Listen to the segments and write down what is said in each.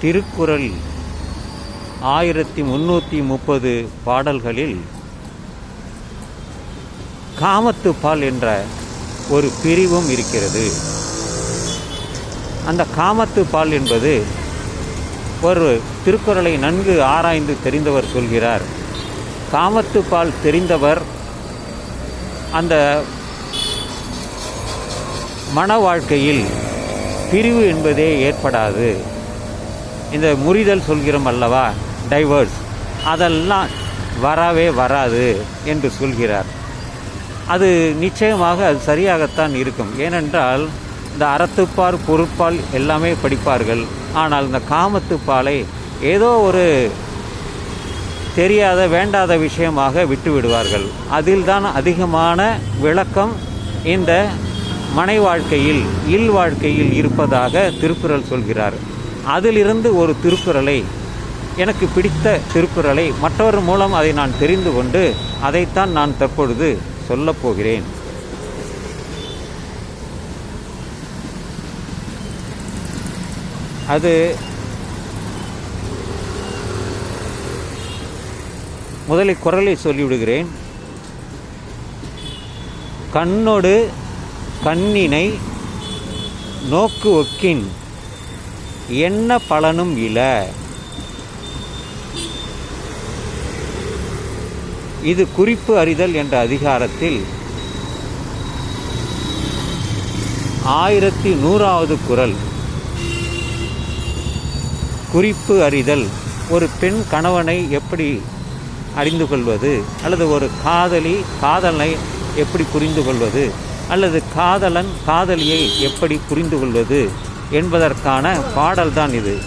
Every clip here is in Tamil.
திருக்குறள் ஆயிரத்தி முன்னூற்றி முப்பது பாடல்களில் காமத்துப்பால் என்ற ஒரு பிரிவும் இருக்கிறது. அந்த காமத்துப்பால் என்பது ஒரு திருக்குறளை நன்கு ஆராய்ந்து தெரிந்தவர் சொல்கிறார். காமத்துப்பால் தெரிந்தவர் அந்த மன வாழ்க்கையில் பிரிவு என்பதே ஏற்படாது. இந்த முறிதல் சொல்கிறோம் அல்லவா? டைவர்ஸ் அதெல்லாம் வரவே வராது என்று சொல்கிறார். அது நிச்சயமாக அது சரியாகத்தான் இருக்கும். ஏனென்றால் இந்த அறத்துப்பால் பொருட்பால் எல்லாமே படிப்பார்கள். ஆனால் இந்த காமத்துப்பாலை ஏதோ ஒரு தெரியாத வேண்டாத விஷயமாக விட்டு விடுவார்கள் அதில்தான் அதிகமான விளக்கம் இந்த மனை வாழ்க்கையில் இல் வாழ்க்கையில் இருப்பதாக திருக்குறள் சொல்கிறார். அதிலிருந்து ஒரு திருக்குறளை எனக்கு பிடித்த திருக்குறளை மற்றவர் மூலம் அதை நான் தெரிந்து கொண்டு அதைத்தான் நான் தற்பொழுது சொல்லப் போகிறேன். அது முதலில் குரலை சொல்லிவிடுகிறேன். கண்ணொடு கண்ணினை நோக்கு ஒக்கின் என்ன பலனும் இல்லை. இது குறிப்பு அறிதல் என்ற அதிகாரத்தில் ஆயிரத்தி நூறாவது குரல். குறிப்பு அறிதல். ஒரு பெண் கணவனை எப்படி அறிந்து கொள்வது? அல்லது ஒரு காதலி காதலனை எப்படி புரிந்து கொள்வது? அல்லது காதலன் காதலியை எப்படி புரிந்து கொள்வது? என்பதற்கான பாடல்தான் இது.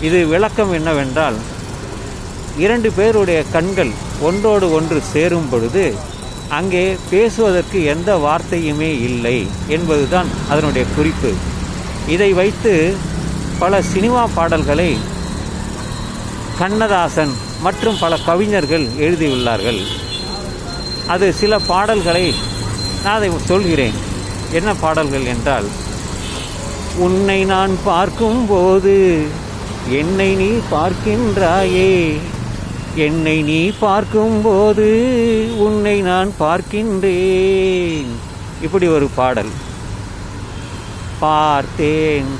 இது விளக்கம் என்னவென்றால் இரண்டு பேருடைய கண்கள் ஒன்றோடு ஒன்று சேரும் பொழுது அங்கே பேசுவதற்கு எந்த வார்த்தையுமே இல்லை என்பதுதான் அதனுடைய குறிப்பு. இதை வைத்து பல சினிமா பாடல்களை கண்ணதாசன் மற்றும் பல கவிஞர்கள் எழுதியுள்ளார்கள். அது சில பாடல்களை நான் அதை சொல்கிறேன். என்ன பாடல்கள் என்றால் உன்னை நான் பார்க்கும்போது என்னை நீ பார்க்கின்றாயே. என்னை நீ பார்க்கும்போது உன்னை நான் பார்க்கின்றேன். இப்படி ஒரு பாடல். பார்த்தேன்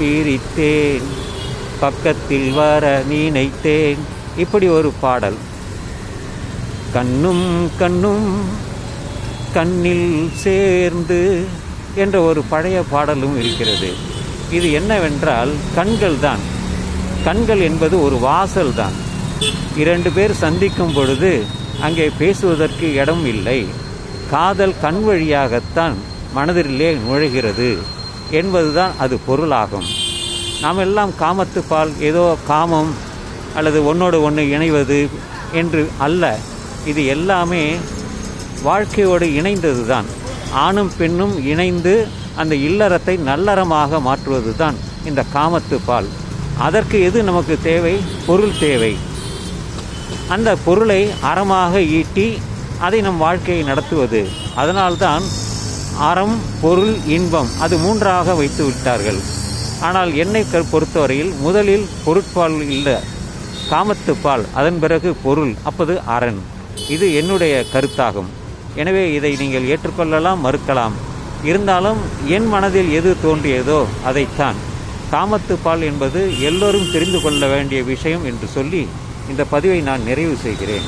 பிரித்தேன் பக்கத்தில் வர நினைத்தேன். இப்படி ஒரு பாடல். கண்ணும் கண்ணும் கண்ணில் சேர்ந்து என்ற ஒரு பழைய பாடலும் இருக்கிறது. இது என்னவென்றால் கண்கள் தான். கண்கள் என்பது ஒரு வாசல் தான். இரண்டு பேர் சந்திக்கும் பொழுது அங்கே பேசுவதற்கு இடம் இல்லை. காதல் கண் வழியாகத்தான் மனதிலே நுழைகிறது என்பதுதான் அது பொருளாகும். நாம் எல்லாம் காமத்துப்பால் ஏதோ காமம் அல்லது ஒன்றோடு ஒன்று இணைவது என்று அல்ல. இது எல்லாமே வாழ்க்கையோடு இணைந்தது தான் ஆணும் பெண்ணும் இணைந்து அந்த இல்லறத்தை நல்லறமாக மாற்றுவது தான் இந்த காமத்து பால். அதற்கு எது நமக்கு தேவை? பொருள் தேவை. அந்த பொருளை அறமாக ஈட்டி அதை நம் வாழ்க்கையை நடத்துவது. அதனால்தான் அறம் பொருள் இன்பம் அது மூன்றாக வைத்து விட்டார்கள். ஆனால் என்னை க- பொறுத்தவரையில் முதலில் பொருட்பால் இல்லை காமத்துப்பால் அதன் பிறகு பொருள் அப்போது அரண். இது என்னுடைய கருத்தாகும். எனவே இதை நீங்கள் ஏற்றுக்கொள்ளலாம் மறுக்கலாம். இருந்தாலும் என் மனதில் எது தோன்றியதோ அதைத்தான். காமத்துப்பால் என்பது எல்லோரும் தெரிந்து கொள்ள வேண்டிய விஷயம் என்று சொல்லி இந்த பதிவை நான் நிறைவு செய்கிறேன்.